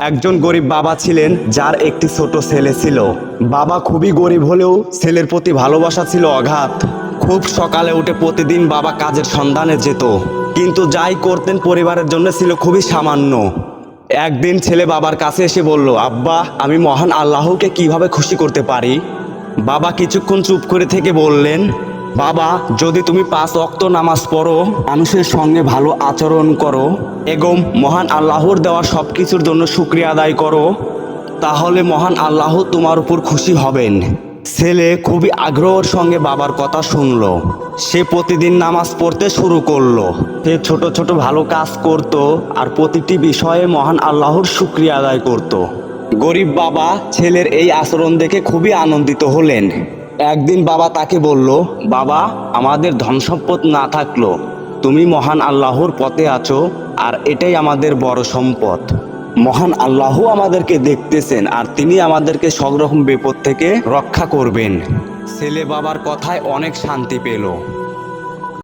একজন গরিব বাবা ছিলেন যার একটি ছোট ছেলে ছিল। বাবা খুবই গরিব হলেও ছেলের প্রতি ভালোবাসা ছিল অগাধ খুব সকালে উঠে প্রতিদিন বাবা কাজের সন্ধানে যেত। কিন্তু যাই করতেন পরিবারের জন্য ছিল খুবই সামান্য। একদিন ছেলে বাবার কাছে এসে বলল, আব্বা, আমি মহান আল্লাহকে কীভাবে খুশি করতে পারি? বাবা কিছুক্ষণ চুপ করে থেকে বললেন বাবা, যদি তুমি পাঁচ অক্ত নামাজ পড়ো, মানুষের সঙ্গে ভালো আচরণ করো এবং মহান আল্লাহর দেওয়া সব কিছুর জন্য শুক্রিয়া আদায় করো, তাহলে মহান আল্লাহ তোমার উপর খুশি হবেন। ছেলে খুবই আগ্রহের সঙ্গে বাবার কথা শুনলো। সে প্রতিদিন নামাজ পড়তে শুরু করল। সে ছোট ছোট ভালো কাজ করত আর প্রতিটি বিষয়ে মহান আল্লাহর শুক্রিয়া আদায় করত। গরিব বাবা ছেলের এই আচরণ দেখে খুবই আনন্দিত হলেন। একদিন বাবা তাকে বলল, বাবা, আমাদের ধন সম্পদ না থাকল। তুমি মহান আল্লাহর পথে আছো, আর এটাই আমাদের বড় সম্পদ। মহান আল্লাহ আমাদেরকে দেখতেছেন, আর তিনি আমাদেরকে সব রকম বিপদ থেকে রক্ষা করবেন। ছেলে বাবার কথায় অনেক শান্তি পেল।